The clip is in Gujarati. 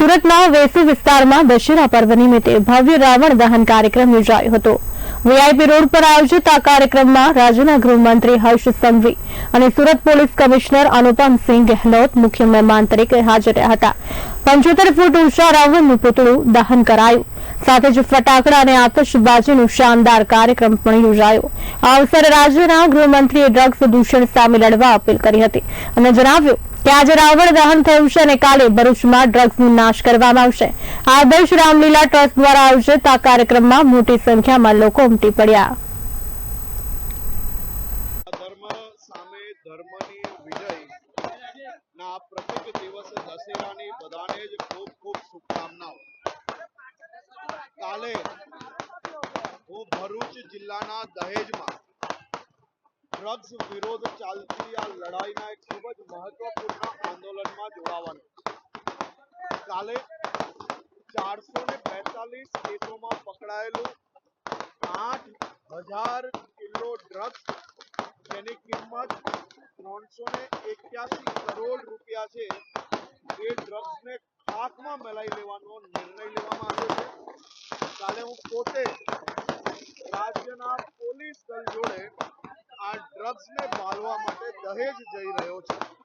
સુરતના વેસુ વિસ્તારમાં દશેરા પર્વ નિમિત્તે ભવ્ય રાવણ દહન કાર્યક્રમ યોજાયો હતો. વીઆઈપી રોડ પર આયોજિત આ કાર્યક્રમમાં રાજ્યના ગૃહમંત્રી હર્ષ સંઘવી અને સુરત પોલીસ કમિશનર અનુપમસિંહ ગેહલોત મુખ્ય મહેમાન તરીકે હાજર રહ્યા હતા. પંચોતેર ફૂટ ઊંચા રાવણનું પુતળું દહન કરાયું. સાથે જ ફટાકડા અને આતશબાજીનો શાનદાર કાર્યક્રમ પણ યોજાયો. આ અવસરે રાજ્યના ગૃહમંત્રીએ ડ્રગ્સ દૂષણ સામે લડવા અપીલ કરી હતી અને જણાવ્યું કે આજે રાવણ દહન થયું છે અને કાલે ભરૂચમાં ડ્રગ્સનો નાશ કરવામાં આવશે. આદર્શ રામલીલા ટ્રસ્ટ દ્વારા આયોજિત આ કાર્યક્રમમાં મોટી સંખ્યામાં લોકો ઉમટી પડ્યા. ધર્મ સામે ધર્મની વિજય ના, આ દિવસે દશેરાની બધાને જ ખૂબ ખૂબ શુભકામનાઓ કાલે હું ભરૂચ જિલ્લાના દહેજમાં ડ્રગ્સ વિરોધ ચાલતી આ લડાઈના એક ખૂબ જ મહત્વપૂર્ણ આંદોલનમાં જોડાવાનું. કાલે ચારસો ને બેતાલીસ કેસોમાં પકડાયેલું આઠ હજાર કિલો ડ્રગ્સ જેની કિંમત ત્રણસો ને એક્યાસી કરોડ રૂપિયા છે. એ ડ્રગ્સને ખાકમાં મેલાઈ લેવાનો નિર્ણય લેવામાં આવ્યો છે. કાલે હું પોતે રાજ્યના પોલીસ દળ જોડે આ ડ્રગ્સને બાળવા માટે દહેજ જઈ રહ્યો છું.